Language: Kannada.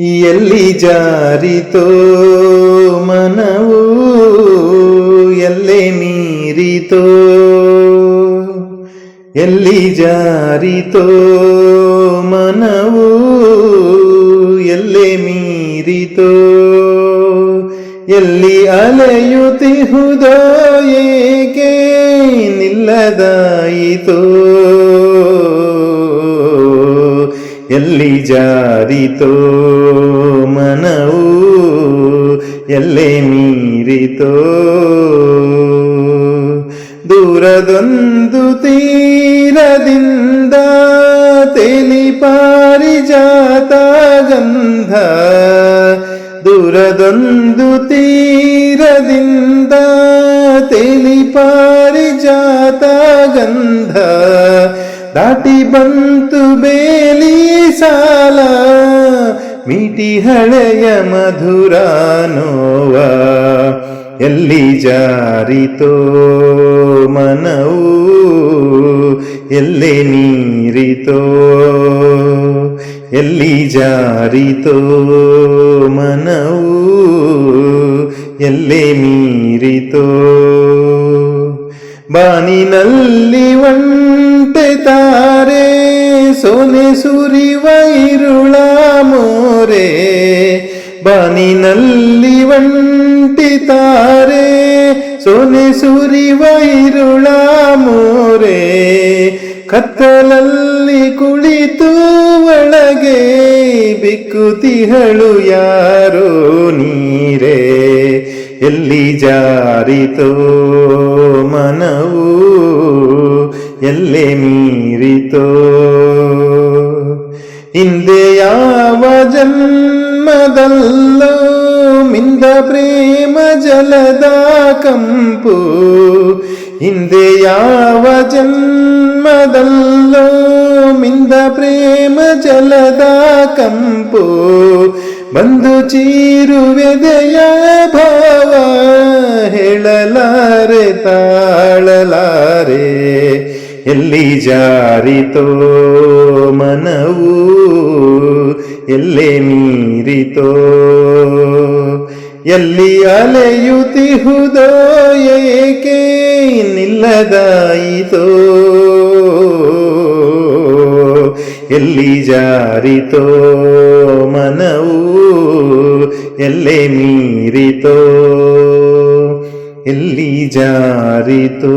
ಎಲ್ಲಿ ಜಾರಿತೋ ಮನವು ಎಲ್ಲೆ ಮೀರಿತೋ ಎಲ್ಲಿ ಜಾರಿತೋ ಮನವು ಎಲ್ಲೆ ಮೀರಿತೋ ಎಲ್ಲಿ ಅಲೆಯುತಿಹುದೋ ಏಕೆ ನಿಲ್ಲದಾಯಿತೋ. ಎಲ್ಲಿ ಜಾರಿತೋ ಮನವು, ಎಲ್ಲೇ ಮೀರಿತೋ. ದೂರದೊಂದು ತೀರದಿಂದ ತೆಲಿ ಪಾರಿಜಾತ ಗಂಧ, ದೂರದೊಂದು ತೀರದಿಂದ ತೆಲಿ ಪಾರಿಜಾತ ಗಂಧ. ದಾಟಿ ಬಂತು ಬೇಲಿ ಸಾಲ, ಮೀಟಿ ಹಳೆಯ ಮಧುರ ನೋವ, ಎಲ್ಲಿ ಜಾರಿತೋ ಮನವು, ಎಲ್ಲಿ ನೀರಿತೋ, ಎಲ್ಲಿ ಜಾರಿತೋ ಮನವು, ಎಲ್ಲಿ ಮೀರಿತೋ. ಬಾನಿನಲ್ಲಿ ಒಂಟೆ ತಾರೆ ಸೋನೆ ಸುರಿವ ವೈರುಳ ಮೋರೆ, ಬಾನಿನಲ್ಲಿ ವಂಟಿತಾರೆ ಸೋನೆ ಸುರಿವ ವೈರುಳ ಮೋರೆ, ಕತ್ತಲಲ್ಲಿ ಕುಳಿತು ಒಳಗೆ ಬಿಕ್ಕುತಿಹಳು ಯಾರೋ ನೀರೆ? ಎಲ್ಲಿ ಜಾರಿತೋ ಮನವು, ಎಲ್ಲೆ ಮೀರಿತೋ ಹಿಂದೆ ಯಾವ ಜನ್ಮದಲ್ಲೋ ಮಿಂದ ಪ್ರೇಮ ಜಲದ ಕಂಪು. ಹಿಂದೆ ಯಾವ ಜನ್ಮದಲ್ಲೋ ಮಿಂದ ಪ್ರೇಮ ಜಲದ ಕಂಪು. ಬಂದು ಚೀರುವೆದೆಯ ಭಾವ ಹೇಳಲಾರೆ ಎಲ್ಲಿ ಜಾರಿತೋ ಮನವು, ಎಲ್ಲೆ ಮೀರಿತೋ, ಎಲ್ಲಿ ಅಲೆಯುತ್ತಿಹುದೋ ಏಕೆ ನಿಲ್ಲದಾಯಿತೋ, ಎಲ್ಲಿ ಜಾರಿತೋ ಮನವು, ಎಲ್ಲೆ ಮೀರಿತೋ, ಎಲ್ಲಿ ಜಾರಿತೋ.